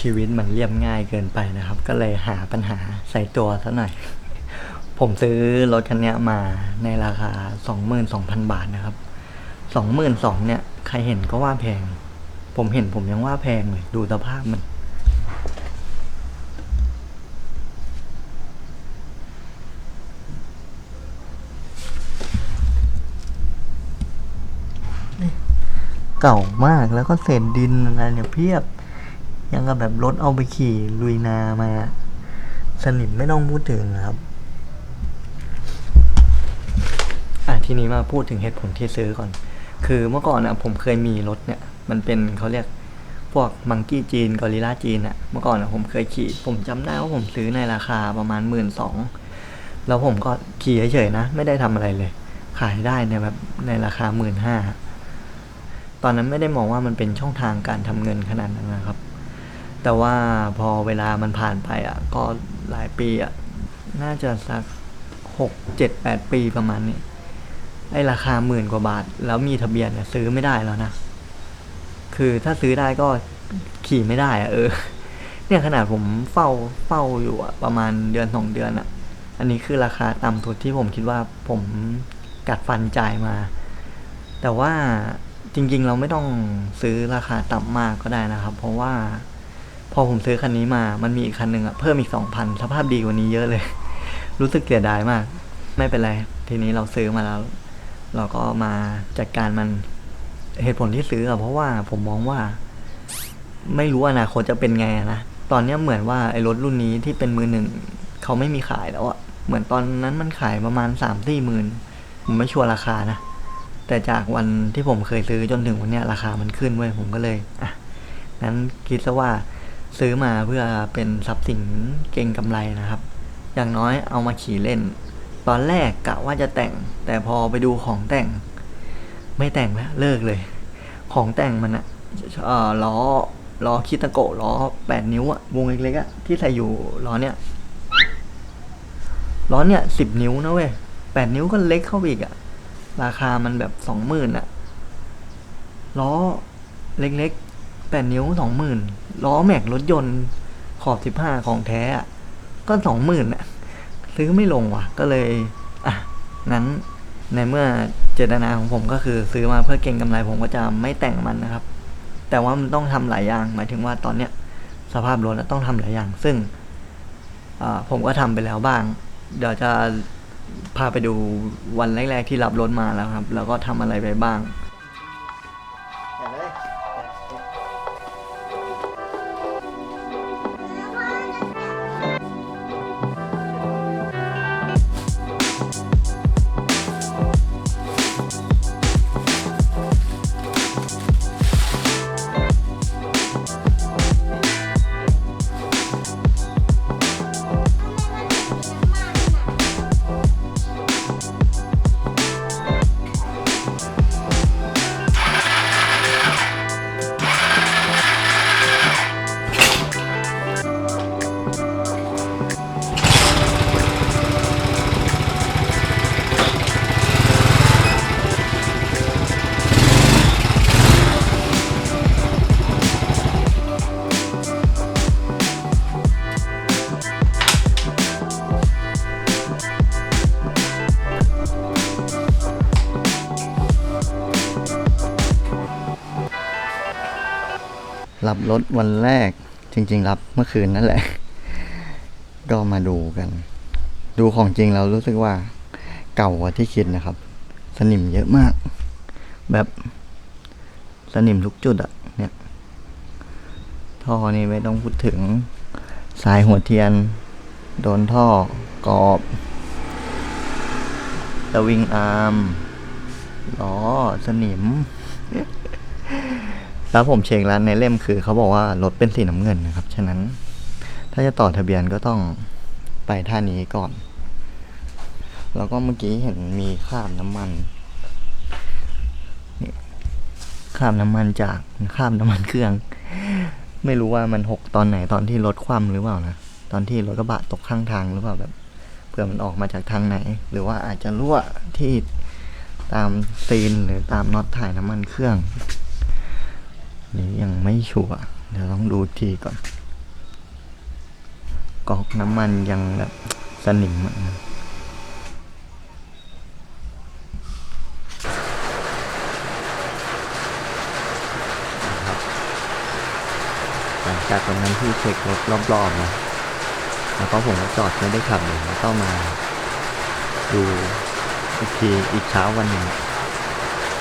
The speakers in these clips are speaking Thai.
ชีวิตมันเรียบง่ายเกินไปนะครับ ก็เลยหาปัญหาใส่ตัวซะหน่อย ผมซื้อรถคันนี้มาในราคา 22,000 บาทนะครับ 22,000เนี่ย ใครเห็นก็ว่าแพง ผมเห็นผมยังว่าแพงเลย ดูสภาพมัน เก่ามากแล้วก็เศษดินอะไรเนี่ยเพียบ ยังกับแบบรถเอาไปขี่ลุยนามา สนิมไม่ต้องพูดถึงนะครับ อะทีนี้มาพูดถึงเหตุผลที่ซื้อก่อน คือเมื่อก่อนอะผมเคยมีรถเนี่ย มันเป็นเขาเรียกพวกมังกี้จีนกอริลลาจีนอะ เมื่อก่อนอะผมเคยขี่ ผมจำได้ว่าผมซื้อในราคาประมาณหมื่นสองแล้วผมก็ขี่เฉยๆนะ ไม่ได้ทำอะไรเลย ขายได้ในแบบในราคาหมื่นห้าตอนนั้นไม่ได้มองว่ามันเป็นช่องทางการทำเงินขนาดนั้นนะครับ แต่ว่าพอเวลามันผ่านไปอะ ก็หลายปีอะ น่าจะสักหกเจ็ดแปดปีประมาณนี้ ไอ้ราคาหมื่นกว่าบาท แล้วมีทะเบียนเนี่ยซื้อไม่ได้แล้วนะ คือถ้าซื้อได้ก็ขี่ไม่ได้อะเออ เนี่ยขนาดผมเฝ้าเฝ้าอยู่อะประมาณเดือนสองเดือนอะอันนี้คือราคาต่ำสุดที่ผมคิดว่าผมกัดฟันจ่ายมา แต่ว่าจริงๆเราไม่ต้องซื้อราคาต่ำมากก็ได้นะครับ เพราะว่า อผมซื้อคันนี้มา มันมีอีกคันหนึ่งอะเพิ่มอีกสองพันสภาพดีกว่านี้เยอะเลย รู้สึกเสียดายมาก ไม่เป็นไร ทีนี้เราซื้อมาแล้ว เราก็มาจัดการมันเหตุผลที่ซื้ออะเพราะว่าผมมองว่า ไม่รู้อนาคตจะเป็นไงนะตอนนี้เหมือนว่าไอ้รถรุ่นนี้ที่เป็นมือหนึ่งเขาไม่มีขายแล้วอะเหมือนตอนนั้นมันขายประมาณสามสี่หมื่นผมไม่ชัวร์ราคานะแต่จากวันที่ผมเคยซื้อจนถึงวันนี้ราคามันขึ้นเว้ยผมก็เลยอะงั้นคิดซะว่า ซื้อมาเพื่อเป็นทรัพย์สินเก่งกำไรนะครับ อย่างน้อยเอามาขี่เล่น ตอนแรกกะว่าจะแต่ง แต่พอไปดูของแต่ง ไม่แต่งแล้วเลิกเลย ของแต่งมันอะเอ่อล้อล้อคิตาโกะล้อแปดนิ้วอะวงเล็กๆอะที่ใส่อยู่ล้อเนี้ยล้อเนี้ยสิบนิ้วนะเว้ยแปดนิ้วก็เล็กเข้าไปอีกอะราคามันแบบสองหมื่นอะล้อเล็กๆแปดนิ้วสองหมื่น ล้อแม็กรถยนต์ขอบสิบห้าของแท้ก็สองหมื่นอะซื้อไม่ลงว่ะ ก็เลย อะงั้นในเมื่อเจตนาของผมก็คือซื้อมาเพื่อเก็งกำไรผมก็จะไม่แต่งมันนะครับ แต่ว่ามันต้องทำหลายอย่าง หมายถึงว่าตอนเนี้ยสภาพรถอะต้องทำหลายอย่าง ซึ่งผมก็ทำไปแล้วบ้าง เดี๋ยวจะพาไปดูวันแรก ๆ ที่รับรถมาแล้วครับ แล้วก็ทำอะไรไปบ้าง รถวันแรกจริง ๆ รับเมื่อคืนนั่นแหละ ก็มาดูกัน ดูของจริงเรารู้สึกว่า เก่ากว่าที่คิดนะครับ สนิมเยอะมาก แบบสนิมทุกจุดอะเนี่ย ท่อนี่ไม่ต้องพูดถึง สายหัวเทียน โดนท่อกรอบสวิงอาร์มล้อสนิม แล้วผมเช็คแล้วในเล่มคือเขาบอกว่ารถเป็นสีน้ำเงินนะครับ ฉะนั้น ถ้าจะต่อทะเบียนก็ต้องไปท่านี้ก่อน แล้วก็เมื่อกี้เห็นมีคราบน้ำมันนี่คราบน้ำมันจากคราบน้ำมันเครื่อง ไม่รู้ว่ามันหกตอนไหนตอนที่รถคว่ำหรือเปล่านะ ตอนที่รถกระบะตกข้างทางหรือเปล่าแบบเผื่อมันออกมาจากทางไหน หรือว่าอาจจะรั่วที่ตามซีนหรือตามน็อตถ่ายน้ำมันเครื่อง นี่ยังไม่ชัวร์เดี๋ยวต้องดูทีก่อนก๊อกน้ำมันยังแบบสนิมอะนะหลังจากวันนั้นที่เช็ครถรอบๆนะแล้วก็ผมก็จอดไม่ได้ขับเลยแล้วก็มาดูอีกทีอีกเช้าวันหนึ่ง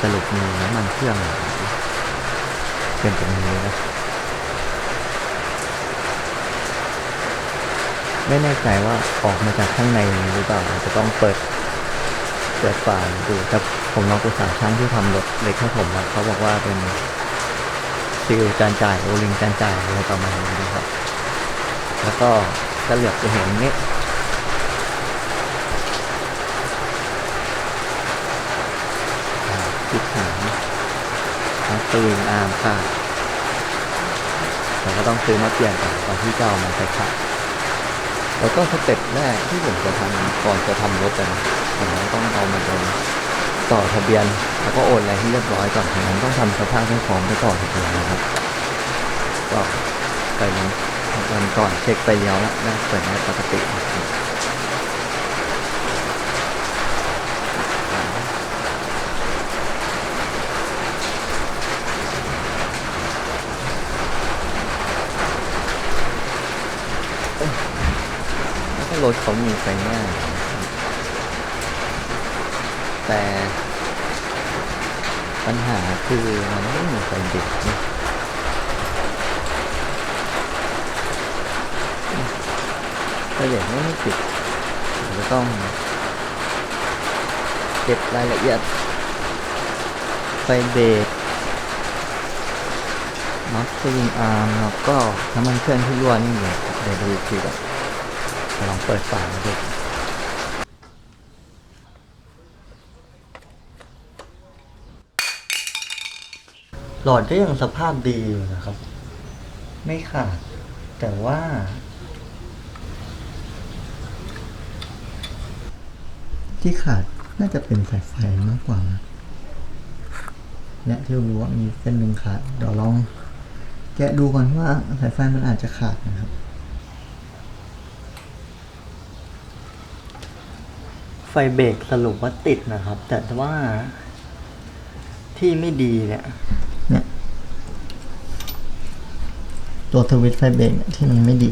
สรุปมีน้ำมันเครื่อง เป็นตรงนี้นะ ไม่แน่ใจว่าออกมาจากข้างในหรือเปล่าจะต้องเปิดเปิดฝาดูแต่ผมลองปรึกษาช่างที่ทำรถเล็กให้ผมอะเขาบอกว่าเป็นซิลจานจ่ายโอลิงจานจ่ายอะไรประมาณนี้นะครับ แล้วก็จะเหลือบจะเห็นนี้าจุดหาง นัสวิงอาร์มค่ะเราก็ต้องซื้อมาเปลี่ยนก่อนก่อนที่จะเอามาใส่ขับแล้วก็สเต็ปแรกที่ผมจะทำก่อนจะทำรถนะผมต้องเอามาลงต่อทะเบียน แล้วก็โอนอะไรให้เรียบร้อยก่อนฉะนั้นต้องทำสภาพให้พร้อมไปก่อนถึงนะครับ ก็ไปนั้นวันก่อนเช็คไปเลี้ยวแล้วได้เปิดได้ปกตินะครับเอ้ยแล้วก็ รถเขามีไฟหน้า แต่ปัญหาคือมันไม่มีไฟเด็กนะไฟเด็กไม่ได้ติดเราจะต้องเก็บรายละเอียด ไฟเบรกน็อตสวิงอาร์มแล้วก็น้ำมันเครื่องที่รั่วนี่เดี๋ยวเดี๋ยวดูอีกทีก่อนเดี๋ยว ลองเปิดฝาดูหลอดก็ยังสภาพดีอยู่นะครับ ไม่ขาด แต่ว่า ที่ขาดน่าจะเป็นสายไฟมากกว่านะเนี่ยที่รู้ว่ามีเส้นหนึ่งขาดเดี๋ยวลองแกะดูก่อนว่าสายไฟมันอาจจะขาดนะครับ ฟเบรกสรุปว่าติดนะครับ แต่ว่าที่ไม่ดีเนี่ยเนี่ยตัวทวิตไฟเบรกเนี่ยที่มันไม่ดี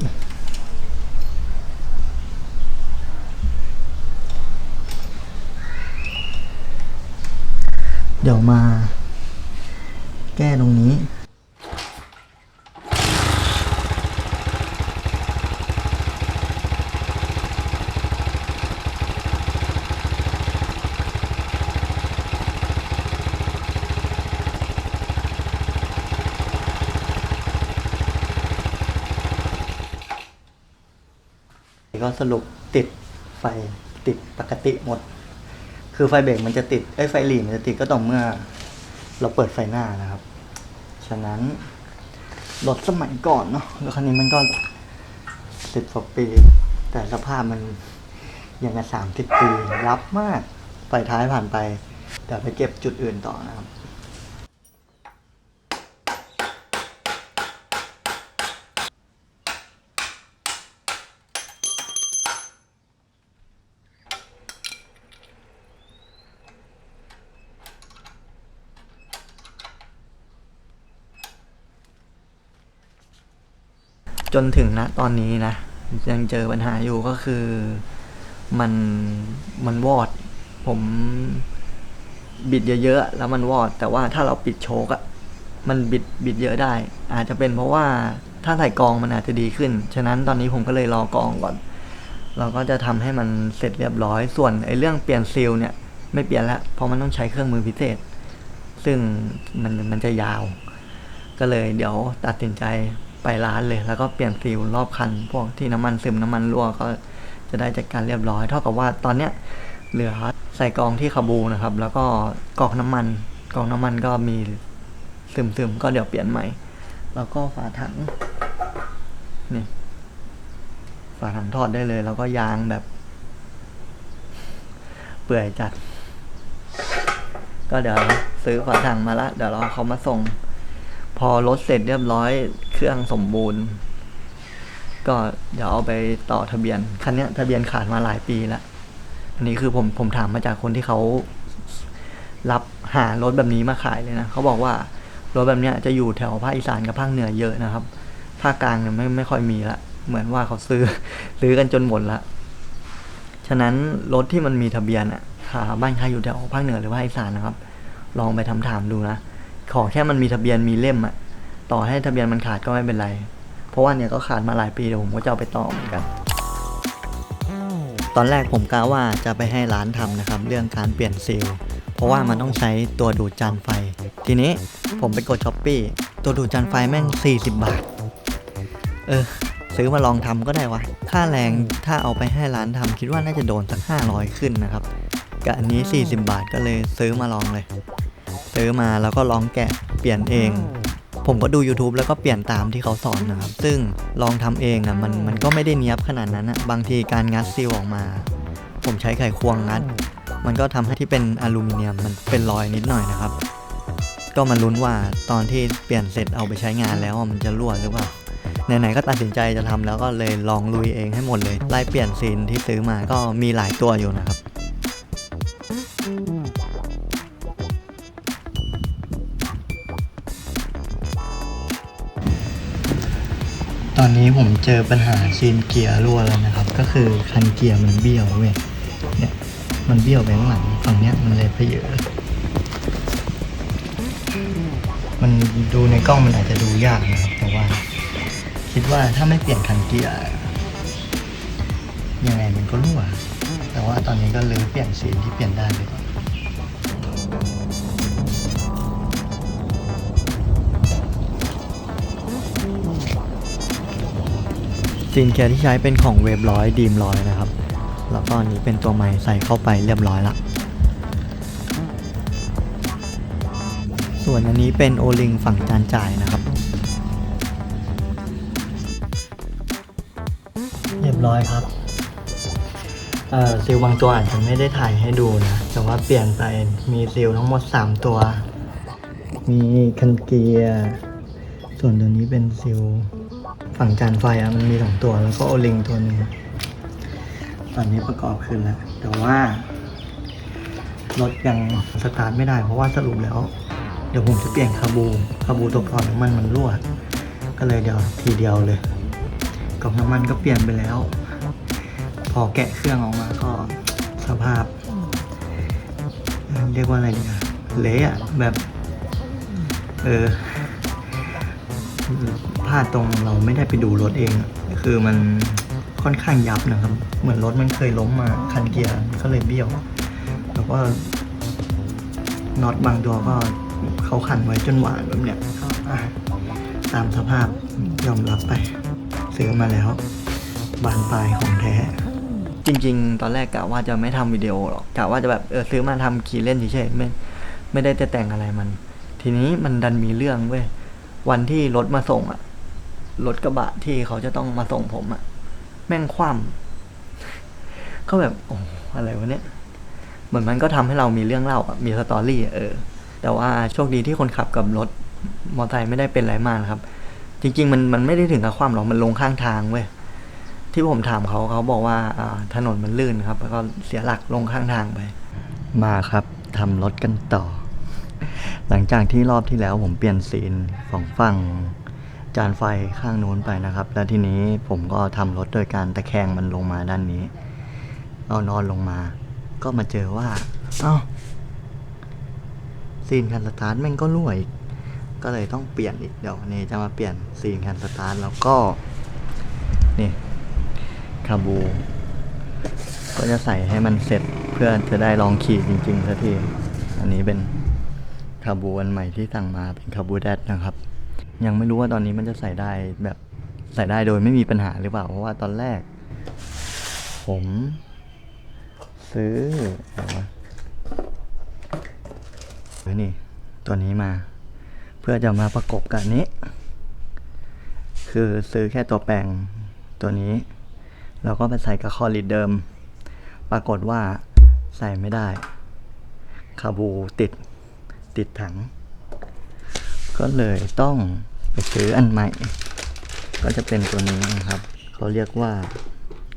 เดี๋ยวมา แก้ตรงนี้ ก็สรุปติดไฟติดปกติหมด คือไฟเบรกมันจะติดไอ้ไฟหลีมันจะติดก็ต่อเมื่อ เราเปิดไฟหน้านะครับ ฉะนั้นรถสมัยก่อนเนาะรถคันนี้มันก็สิบกว่าปี แต่สภาพมันยังกับสามสิบปี รับมาก ไฟท้ายผ่านไปเดี๋ยวไปเก็บจุดอื่นต่อนะครับ จนถึงนะตอนนี้นะ ยังเจอปัญหาอยู่ก็คือมันมันวอด ผมบิดเยอะๆแล้วมันวอด แต่ว่าถ้าเราปิดโชกอะมันบิดบิดเยอะได้ อาจจะเป็นเพราะว่าถ้าใส่กองมันอาจจะดีขึ้น ฉะนั้นตอนนี้ผมก็เลยรอกองก่อน เราก็จะทำให้มันเสร็จเรียบร้อย ส่วนไอ้เรื่องเปลี่ยนซีลเนี่ยไม่เปลี่ยนล้วเพราะมันต้องใช้เครื่องมือพิเศษ ซึ่งมันมันจะยาว ก็เลยเดี๋ยวตัดสินใจ ไปร้านเลย แล้วก็เปลี่ยนซีลรอบคัน พวกที่น้ำมันซึมน้ำมันรั่วก็จะได้จัดการเรียบร้อย เท่ากับว่าตอนเนี้ยเหลือใส่กองที่คาบูนะครับ แล้วก็กอกน้ำมันกองน้ำมันก็มีซึมซึมก็เดี๋ยวเปลี่ยนใหม่ แล้วก็ฝาถังนี่ฝาถังทอดได้เลย แล้วก็ยางแบบ เปื่อยจัด ก็เดี๋ยวซื้อฝาถังมาละ เดี๋ยวรอเขามาส่ง พอรถเสร็จเรียบร้อย เครื่องสมบูรณ์ ก็เดี๋ยวเอาไปต่อทะเบียน คันนี้ทะเบียนขาดมาหลายปีแล้ว อันนี้คือผมผมถามมาจากคนที่เขารับหารถแบบนี้มาขายเลยนะเขาบอกว่ารถแบบนี้จะอยู่แถวภาคอีสานกับภาคเหนือเยอะนะครับ ภาคกลางเนี่ยไม่ไม่ค่อยมีละ เหมือนว่าเขาซื้อซื้อกันจนหมดละ ฉะนั้นรถที่มันมีทะเบียนอะหาบ้านใครอยู่แถวภาคเหนือหรือภาคอีสานนะครับ ลองไปทำถามดูนะ ขอแค่มันมีทะเบียนมีเล่มอะต่อให้ทะเบียนมันขาดก็ไม่เป็นไร เพราะว่าเนี่ยก็ขาดมาหลายปีเดี๋ยวผมก็จะเอาไปต่อเหมือนกัน ตอนแรกผมกะว่าจะไปให้ร้านทำนะครับ เรื่องการเปลี่ยนซีลเพราะว่ามันต้องใช้ตัวดูดจานไฟ ทีนี้ผมไปกดช้อปปี้ตัวดูดจานไฟแม่ง 40 บาท เออ ซื้อมาลองทำก็ได้วะ ค่าแรงถ้าเอาไปให้ร้านทำคิดว่าน่าจะโดนสัก 500 ขึ้นนะครับกับอันนี้ 40 บาทก็เลยซื้อมาลองเลย ซื้อมาแล้วก็ลองแกะเปลี่ยนเอง ผมก็ดู YouTube แล้วก็เปลี่ยนตามที่เขาสอนนะครับ ซึ่งลองทำเองอะมันมันก็ไม่ได้เนี้ยบขนาดนั้นอะบางทีการงัดซีลออกมา ผมใช้ไขควงงัด มันก็ทำให้ที่เป็นอลูมิเนียมมันเป็นรอยนิดหน่อยนะครับ ก็มาลุ้นว่าตอนที่เปลี่ยนเสร็จเอาไปใช้งานแล้วอะมันจะรั่วหรือเปล่าไหนๆก็ตัดสินใจจะทำแล้วก็เลยลองลุยเองให้หมดเลยไล่เปลี่ยนซีนที่ซื้อมาก็มีหลายตัวอยู่นะครับ ตอนนี้ผมเจอปัญหาซีนเกียร์รั่วแล้วนะครับ ก็คือคันเกียร์มันเบี้ยวเว้ยเนี่ยมันเบี้ยวไปข้างหลังฝั่งเนี้ยมันเลยเพเยอะมันดูในกล้องมันอาจจะดูยากนะครับแต่ว่า คิดว่าถ้าไม่เปลี่ยนคันเกียร์ยังไงมันก็รั่ว แต่ว่าตอนนี้ก็เลยเปลี่ยนสีที่เปลี่ยนได้ไปก่ ซีนเกียร์ที่ใช้เป็นของเวฟร้อยดีมร้อยนะครับ แล้วก็อันนี้เป็นตัวใหม่ใส่เข้าไปเรียบร้อยละส่วนอันนี้เป็นโอลิงฝั่งจานจ่ายนะครับ เรียบร้อยครับเอ่อซิลบางตัวอาจจะไม่ได้ถ่ายให้ดูนะ แต่ว่าเปลี่ยนไปมีซิลทั้งหมด 3 ตัว มีคันเกียร์ ส่วนตัวนี้เป็นซิล ฝั่งจานไฟอะมันมีสองตัวแล้วก็โอลิงตัวหนึ่งตอนนี้ประกอบขึ้นแล้ว แต่ว่ารถยังสตาร์ทไม่ได้เพราะว่าสรุปแล้ว เดี๋ยวผมจะเปลี่ยนคาบูคาบูตัวก่อนน้ำมันมันรั่ว ก็เลยเดี๋ยวทีเดียวเลยกล่องน้ำมันก็เปลี่ยนไปแล้ว พอแกะเครื่องออกมาก็สภาพ เรียกว่าอะไรดีอะเละอะแบบ เออ พลาดตรงเราไม่ได้ไปดูรถเองอะคือมันค่อนข้างยับนะครับ เหมือนรถมันเคยล้มมาคันเกียร์ก็เลยเบี้ยว แล้วก็น็อตบางตัวก็เขาขันไว้จนหวานแบบเนี้ยตามสภาพยอมรับไปซื้อมาแล้ว บานปลายของแท้ จริง ๆ ตอนแรกกะว่าจะไม่ทำวิดีโอหรอกกะว่าจะแบบเออซื้อมาทำขี่เล่นเฉยๆไม่ไม่ได้จะแต่งอะไรมัน ทีนี้มันดันมีเรื่องเว้ย วันที่รถมาส่งอะรถกระบะที่เขาจะต้องมาส่งผมอะแม่งคว่ำก็แบบโอ้อะไรวะเนี่ยเหมือนมันก็ทำให้เรามีเรื่องเล่าอะมีสตอรี่เออ แต่ว่าโชคดีที่คนขับกับรถมอเตอร์ไซค์ไม่ได้เป็นอะไรมากนะครับ จริง ๆ มันมันไม่ได้ถึงกับความหรอกมันลงข้างทางเว้ยที่ผมถามเขาเขาบอกว่าอ่าถนนมันลื่นครับ แล้วก็เสียหลักลงข้างทางไป มาครับทำรถกันต่อ หลังจากที่รอบที่แล้วผมเปลี่ยนซีนของฝั่งจานไฟข้างนู้นไปนะครับ แล้วทีนี้ผมก็ทำรถโดยการตะแคงมันลงมาด้านนี้ เอานอนลงมา ก็มาเจอว่า เอ้าซีนคันสตาร์ทแม่งก็รั่วอีก ก็เลยต้องเปลี่ยนอีกเดี๋ยวนนี้จะมาเปลี่ยนซีนคันสตาร์ทแล้วก็ นี่คาบูก็จะใส่ให้มันเสร็จเพื่อจะได้ลองขี่จริงๆสักที อันนี้เป็น คาบูอันใหม่ที่สั่งมาเป็นคาบูแดดนะครับ ยังไม่รู้ว่าตอนนี้มันจะใส่ได้แบบใส่ได้โดยไม่มีปัญหาหรือเปล่า เพราะว่าตอนแรก ผม ซื้ออะไรวะซื้อนี่ ตัวนี้มา เพื่อจะมาประกบกับอันนี้ คือซื้อแค่ตัวแปลงตัวนี้แล้วก็ไปใส่กับคอลิดเดิม ปรากฏว่าใส่ไม่ได้ คาบูติด ติดถัง ก็เลยต้องไปซื้ออันใหม่ ก็จะเป็นตัวนี้นะครับ เขาเรียกว่า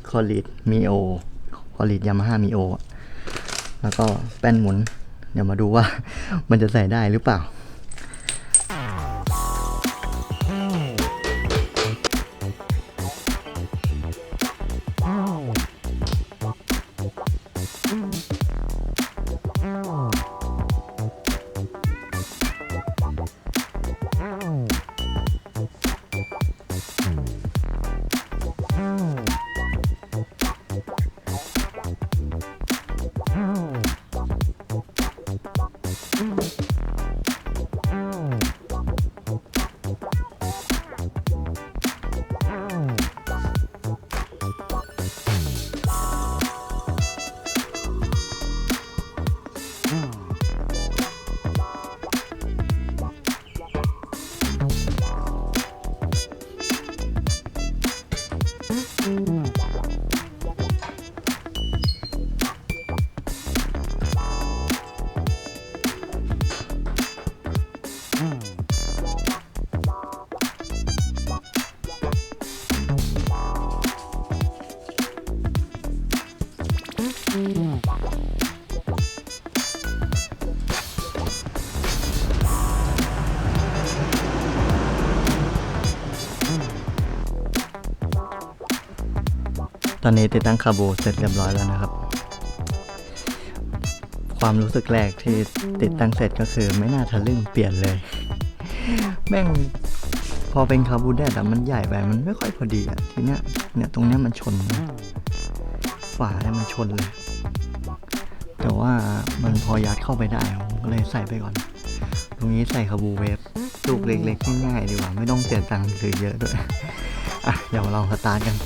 คอลิดมีโอคอลิดยามาฮ่ามีโอแล้วก็แป้นหมุน เดี๋ยวมาดูว่ามันจะใส่ได้หรือเปล่า ตอนนี้ติดตั้งคาบูเสร็จเรียบร้อยแล้วนะครับ ความรู้สึกแรกที่ติดตั้งเสร็จก็คือไม่น่าทะลึ่งเปลี่ยนเลย แม่งพอเป็นคาบูแดดอะมันใหญ่ไปมันไม่ค่อยพอดีอะทีเนี้ยเนี่ยตรงเนี้ยมันชนนะฝาเนี่ยมันชนเลย แต่ว่ามันพอยัดเข้าไปได้ผมก็เลยใส่ไปก่อน ตรงนี้ใส่คาบูเวฟลูกเล็กๆง่ายๆดีกว่า ไม่ต้องเสียตังค์ซื้อเยอะด้วย อะ เดี๋ยวเราสตาร์ทกัน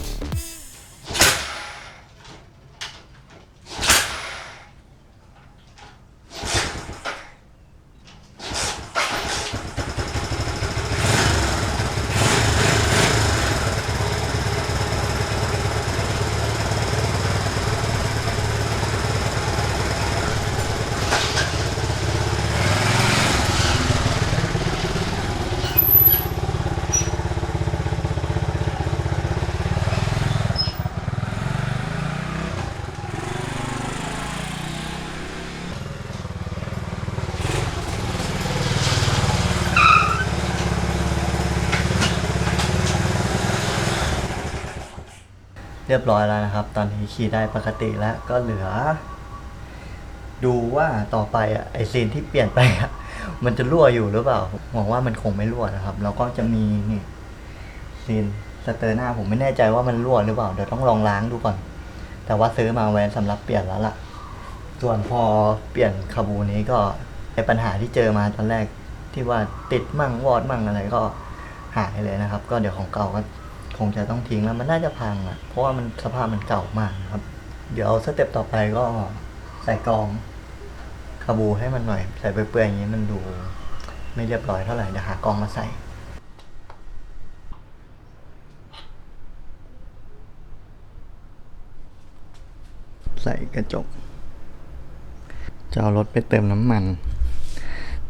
เรียบร้อยแล้วนะครับ ตอนนี้ขี่ได้ปกติแล้วก็เหลือ ดูว่าต่อไปอะไอซีนที่เปลี่ยนไปอะมันจะรั่วอยู่หรือเปล่าหวังว่ามันคงไม่รั่วนะครับ แล้วก็จะมีนี่ซีนสเตอร์หน้าผมไม่แน่ใจว่ามันรั่วหรือเปล่าเดี๋ยวต้องลองล้างดูก่อน แต่ว่าซื้อมาไว้สำหรับเปลี่ยนแล้วล่ะ ส่วนพอเปลี่ยนคาบูนี้ก็ไอปัญหาที่เจอมาตอนแรกที่ว่าติดมั่งวอดมั่งอะไรก็หายเลยนะครับ ก็เดี๋ยวของเก่าก็ คงจะต้องทิ้งแล้วมันน่าจะพังอะ เพราะว่ามันสภาพมันเก่ามากนะครับ เดี๋ยวสเต็ปต่อไปก็ใส่กองคาบูให้มันหน่อย ใส่เปื่อยๆอย่างนี้มันดูไม่เรียบร้อยเท่าไหร่เดี๋ยวหากองมาใส่ใส่กระจก จะเอารถไปเติมน้ำมัน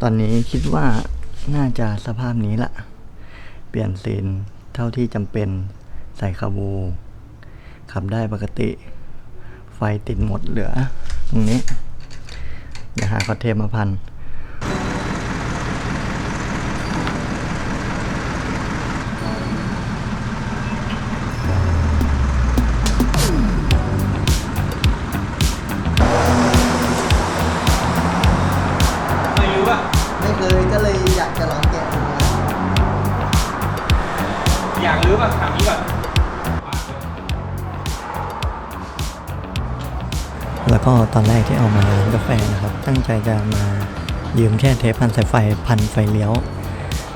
ตอนนี้คิดว่าน่าจะสภาพนี้ละ เปลี่ยนซีน เท่าที่จำเป็นใส่คาบูขับได้ปกติ ไฟติดหมดเหลือ ตรงนี้ เดี๋ยวหาคอเทมมาพัน ก็ตอนแรกที่เอามาร้านกาแฟนะครับ ตั้งใจจะมายืมแค่เทปพันสายไฟพันไฟเลี้ยว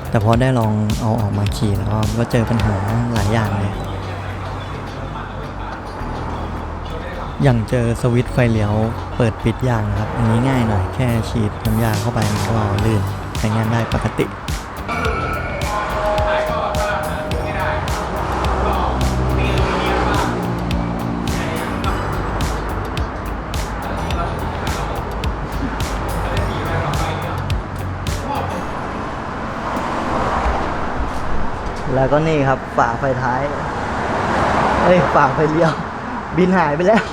แต่พอได้ลองเอาออกมาขี่แล้วก็เจอปัญหาหลายอย่างเลยอย่างเจอสวิตช์ไฟเลี้ยวเปิดปิดยางนะครับ อันนี้ง่ายหน่อยแค่ฉีดน้ำยาเข้าไปมันก็ลื่นใช้งานได้ปกติ แล้วก็นี่ครับฝาไฟท้ายเอ้ยฝากไปเลี้ยว บินหายไปแล้ว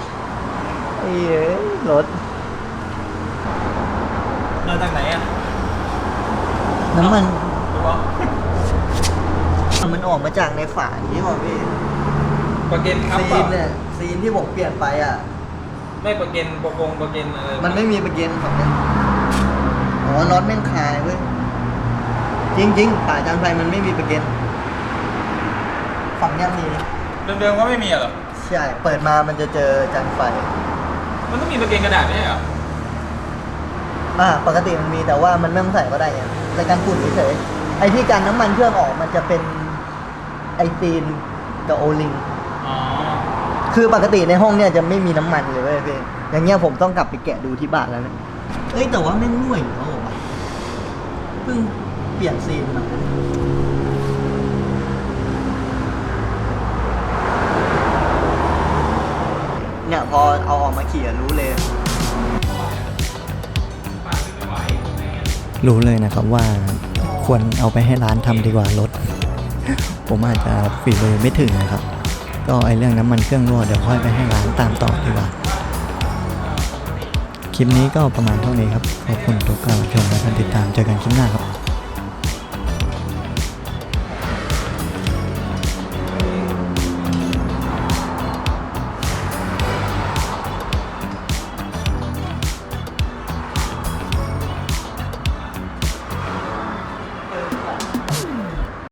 ไอ้เอ้ยรถมาจากไหนอะน้ำมันรู้ปะมันออกมาจากในฝานี้หรอพี่ประเก็นครับซีเปล่านเนี่ยซีนที่ผมเปลี่ยนไปอะ ไม่ประเก็นประกงประเก็นอะไรมันไม่มีประเก็นฝั่งเนี้ยอ๋อน็อตแม่งคายเว้ยจริงๆขาจานไฟมันไม่มีประเก็น ฝั่งเนี้ยมีเดิมๆก็ไม่มีเหรอ ใช่เปิดมามันจะเจอจานไฟมันต้องมีประเก็นกระดาษไม่ใช่เหรอ อ่าปกติมันมีแต่ว่ามันไม่ต้องใส่ก็ได้ไงในการฝุ่นเฉยๆไอ้ที่การน้ำมันเครื่องออกมันจะเป็นไอซีนกับโอลิง อ๋อ คือปกติในห้องเนี่ยจะไม่มีน้ำมันเลยเว้ยพี่อย่างเงี้ยผมต้องกลับไปแกะดูที่บ้านแล้วเนี่ยเอ้ยแต่ว่าไม่งรั่วอยู่แล้วเหรอวะเพิ่งเปลี่ยนซีนมา เนี่ยพอเอาออกมาขี่รู้เลย รู้เลยนะครับว่าควรเอาไปให้ร้านทำดีกว่ารถ ผมอาจจะฝีมือไม่ถึงนะครับ ก็ไอเรื่องน้ำมันเครื่องรั่วเดี๋ยวค่อยไปให้ร้านตามต่อดีกว่า คลิปนี้ก็ประมาณเท่านี้ครับ ขอบคุณทุกการชมและการติดตามเจอกันคลิปหน้าครับ